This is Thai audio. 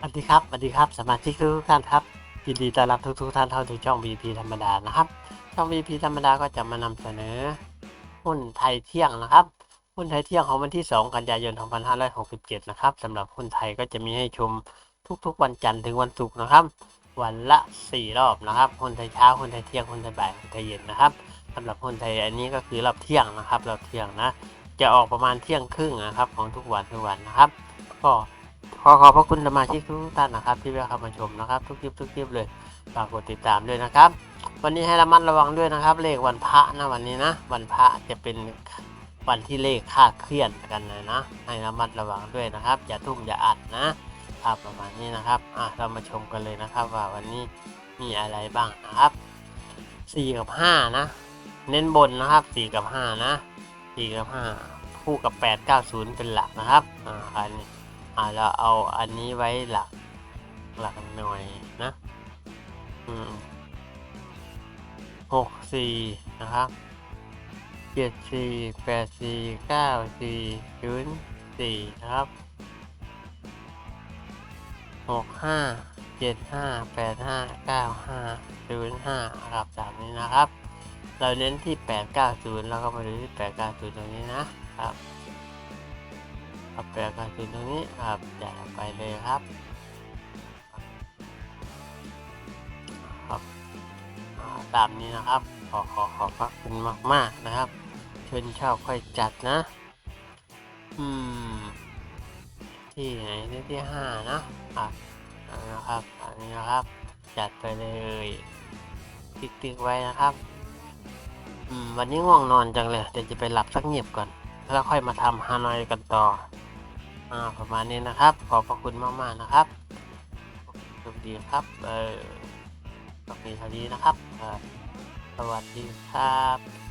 สวัสดีครับสวัสดีครับสมาชิกทุกท่านครับยินดีต้อนรับทุกทุกท่านเข้าสู่ช่อง VP ธรรมดานะครับ ช่อง VP ธรรมดาก็จะมานำเสนอ หุ้นไทยเที่ยงนะครับ หุ้นไทยเที่ยงของวันที่ 2 กันยายน 2567 นะครับสำหรับหุ้นไทยก็จะมีให้ชมทุกๆ วันจันทร์ถึงวันศุกร์นะครับ วันละ 4 รอบนะครับหุ้นไทยเช้าหุ้นไทยเที่ยงหุ้นไทยบ่ายหุ้นไทยเย็นนะครับสำหรับหุ้นไทยอันนี้ก็คือรอบเที่ยงนะครับรอบเที่ยงนะ จะออกประมาณเที่ยงครึ่งนะครับของทุกวันทุกวันนะครับ ก็ อขอบพระคุณสมาชิกทุกท่านนะครับ ที่เข้ามาชมนะครับ ทุกคลิปทุกคลิปเลยฝากกดติดตามด้วยนะครับ วันนี้ให้ระมัดระวังด้วยนะครับ เลขวันพระนะวันนี้นะ วันพระจะเป็นวันที่เลขคาดเคลื่อนกันเลยนะ ให้ระมัดระวังด้วยนะครับ อย่าทุ่มอย่าอัดนะครับประมาณนี้นะครับอะเรามาชมกันเลยนะครับ ว่าวันนี้มีอะไรบ้างนะครับสี่กับห้านะ เน้นบนนะครับสี่กับห้านะสี่กับห้าคู่กับแปดเก้าศูนย์เป็นหลักนะครับอ่าอันนี้ อ่าเราเอาอันนี้ไว้หลักหลักหน่วยนะอืมหกสี่นะครับเจ็ดสี่แปดสี่เก้าสี่ศูนย์สี่นะครับหกห้าเจ็ดห้าแปดห้าเก้าห้าศูนย์ห้าครับตามนี้นะครับ เราเน้นที่890แล้วก็มาดูที่890ตรงนี้นะครับ ครับ890ตรงนี้ครับอย่าไปเลยครับครับตามนี้นะครับ ขอขอขอพระคุณมาก ๆนะครับเชิญชอบค่อยจัดนะ อืม ที่ไหนที่ที่ห้านะครับอันนี้นะครับ อันนี้นะครับ จัดไปเลยติ๊กๆไว้นะครับ อืม วันนี้ง่วงนอนจังเลย เดี๋ยวจะไปหลับสักเงียบก่อน แล้วค่อยมาทำฮานอยกันต่อ อ่าประมาณนี้นะครับ ขอบพระคุณมากๆนะครับสวัสดีครับเออก็มีเท่านี้นะครับสวัสดีครับ